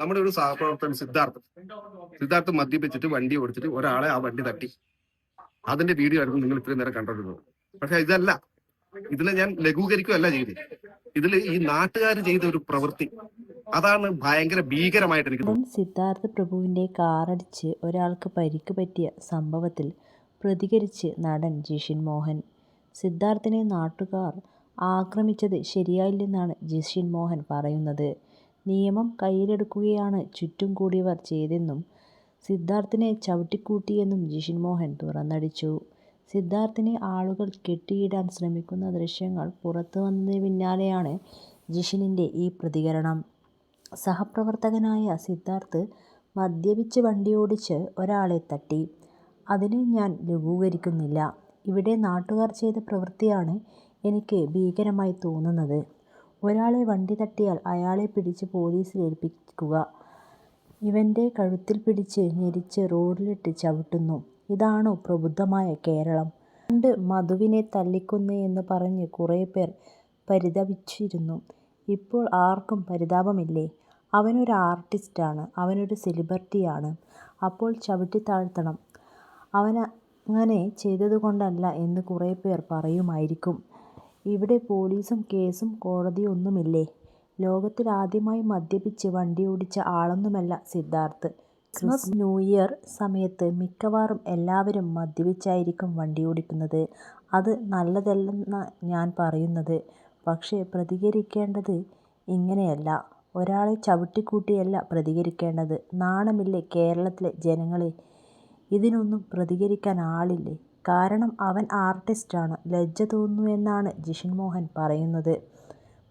നമ്മുടെ ഒരു സഹപ്രവർത്തകൻ സിദ്ധാർത്ഥ്. സിദ്ധാർത്ഥ് മദ്യപിച്ചിട്ട് വണ്ടി ഓടിച്ചിട്ട് ഒരാളെ ആ വണ്ടി തട്ടി. അതിന്റെ വീഡിയോ ആയിരുന്നു നിങ്ങൾ ഇത്രയും നേരം കണ്ടിരുന്നത് പക്ഷെ ഇതല്ല. ഇതിൽ ഞാൻ ലഘൂകരിക്കുകയല്ല ചെയ്തത്. ഇതിൽ ഈ നാട്ടുകാർ ചെയ്ത ഒരു പ്രവൃത്തി അതാണ് ഭയങ്കര ഭീകരമായിട്ട് എനിക്ക് സിദ്ധാർത്ഥ പ്രഭുവിന്റെ കാറടിച്ച് ഒരാൾക്ക് പരിക്ക് പറ്റിയ സംഭവത്തിൽ പ്രതികരിച്ച് നടൻ ജിഷിൻ മോഹൻ. സിദ്ധാർത്ഥിനെ നാട്ടുകാർ ആക്രമിച്ചത് ശരിയായില്ലെന്നാണ് ജിഷിൻ മോഹൻ പറയുന്നത്. നിയമം കയ്യിലെടുക്കുകയാണ് ചുറ്റും കൂടിയവർ ചെയ്തെന്നും സിദ്ധാർത്ഥിനെ ചവിട്ടിക്കൂട്ടിയെന്നും ജിഷിൻ മോഹൻ തുറന്നടിച്ചു. സിദ്ധാർത്ഥിനെ ആളുകൾ കെട്ടിയിടാൻ ശ്രമിക്കുന്ന ദൃശ്യങ്ങൾ പുറത്തു വന്നതിന് പിന്നാലെയാണ് ജിഷിനിന്റെ ഈ പ്രതികരണം. സഹപ്രവർത്തകനായ സിദ്ധാർത്ഥ് മദ്യപിച്ച് വണ്ടിയോടിച്ച് ഒരാളെ തട്ടി. അതിനെ ഞാൻ ലഘൂകരിക്കുന്നില്ല. ഇവിടെ നാട്ടുകാർ ചെയ്ത പ്രവൃത്തിയാണ് എനിക്ക് ഭീകരമായി തോന്നുന്നത്. ഒരാളെ വണ്ടി തട്ടിയാൽ അയാളെ പിടിച്ച് പോലീസിൽ ഏൽപ്പിക്കുക. ഇവന്റെ കഴുത്തിൽ പിടിച്ച് ഞെരിച്ച് റോഡിലിട്ട് ചവിട്ടുന്നു. ഇതാണോ പ്രബുദ്ധമായ കേരളം. പണ്ട് മധുവിനെ തല്ലിക്കൊന്നു എന്ന് പറഞ്ഞ് കുറേ പേർ പരിതപിച്ചിരുന്നു. ഇപ്പോൾ ആർക്കും പരിതാപമില്ലേ? അവനൊരു ആർട്ടിസ്റ്റാണ്. അവനൊരു സെലിബ്രിറ്റിയാണ്. അപ്പോൾ ചവിട്ടി താഴ്ത്തണം. അവനങ്ങനെ ചെയ്തതുകൊണ്ടല്ല എന്ന് കുറേ പേർ പറയുമായിരിക്കും. ഇവിടെ പോലീസും കേസും കോടതിയൊന്നുമില്ലേ? ലോകത്തിൽ ആദ്യമായി മദ്യപിച്ച് വണ്ടിയോടിച്ച ആളൊന്നുമല്ല സിദ്ധാർത്ഥ്. ക്രിസ്മസ് ന്യൂ ഇയർ സമയത്ത് മിക്കവാറും എല്ലാവരും മദ്യപിച്ചായിരിക്കും വണ്ടിയോടിക്കുന്നത് അത് നല്ലതല്ലെന്ന ഞാൻ പറയുന്നത്. പക്ഷേ പ്രതികരിക്കേണ്ടത് ഇങ്ങനെയല്ല. ഒരാളെ ചവിട്ടിക്കൂട്ടിയല്ല പ്രതികരിക്കേണ്ടത്. നാണമില്ലേ കേരളത്തിലെ ജനങ്ങളെ? ഇതിനൊന്നും പ്രതികരിക്കാൻ ആളില്ലേ? കാരണം അവൻ ആർട്ടിസ്റ്റാണ്. ലജ്ജ തോന്നുന്നുവെന്നാണ് ജിഷിൻ മോഹൻ പറയുന്നത്.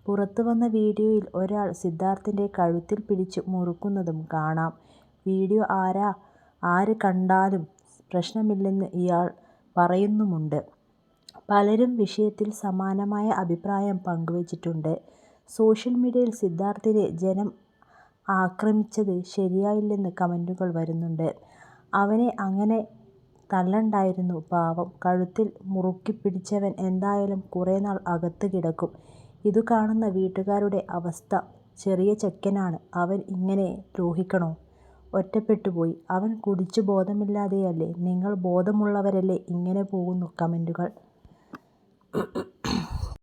പുറത്തു വന്ന വീഡിയോയിൽ ഒരാൾ സിദ്ധാർത്ഥിന്റെ കഴുത്തിൽ പിടിച്ച് മുറുക്കുന്നതും കാണാം. വീഡിയോ ആരാ? ആര് കണ്ടാലും പ്രശ്നമില്ലെന്ന് ഇയാൾ പറയുന്നുമുണ്ട്. പലരും വിഷയത്തിൽ സമാനമായ അഭിപ്രായം പങ്കുവച്ചിട്ടുണ്ട്. സോഷ്യൽ മീഡിയയിൽ സിദ്ധാർത്ഥിനെ ജനം ആക്രമിച്ചത് ശരിയായില്ലെന്ന് കമന്റുകൾ വരുന്നുണ്ട്. അവനെ അങ്ങനെ തല്ലണ്ടായിരുന്നു പാവം. കഴുത്തിൽ മുറുക്കിപ്പിടിച്ചവൻ എന്തായാലും കുറേ നാൾ അകത്ത് കിടക്കും. ഇതു കാണുന്ന വീട്ടുകാരുടെ അവസ്ഥ ചെറിയ ചെക്കനാണ്. അവൻ ഇങ്ങനെ ദ്രോഹിക്കണോ? ഒറ്റപ്പെട്ടുപോയി. അവൻ കുടിച്ചു ബോധമില്ലാതെയല്ലേ? നിങ്ങൾ ബോധമുള്ളവരല്ലേ ഇങ്ങനെ പോകുന്നു കമന്റുകൾ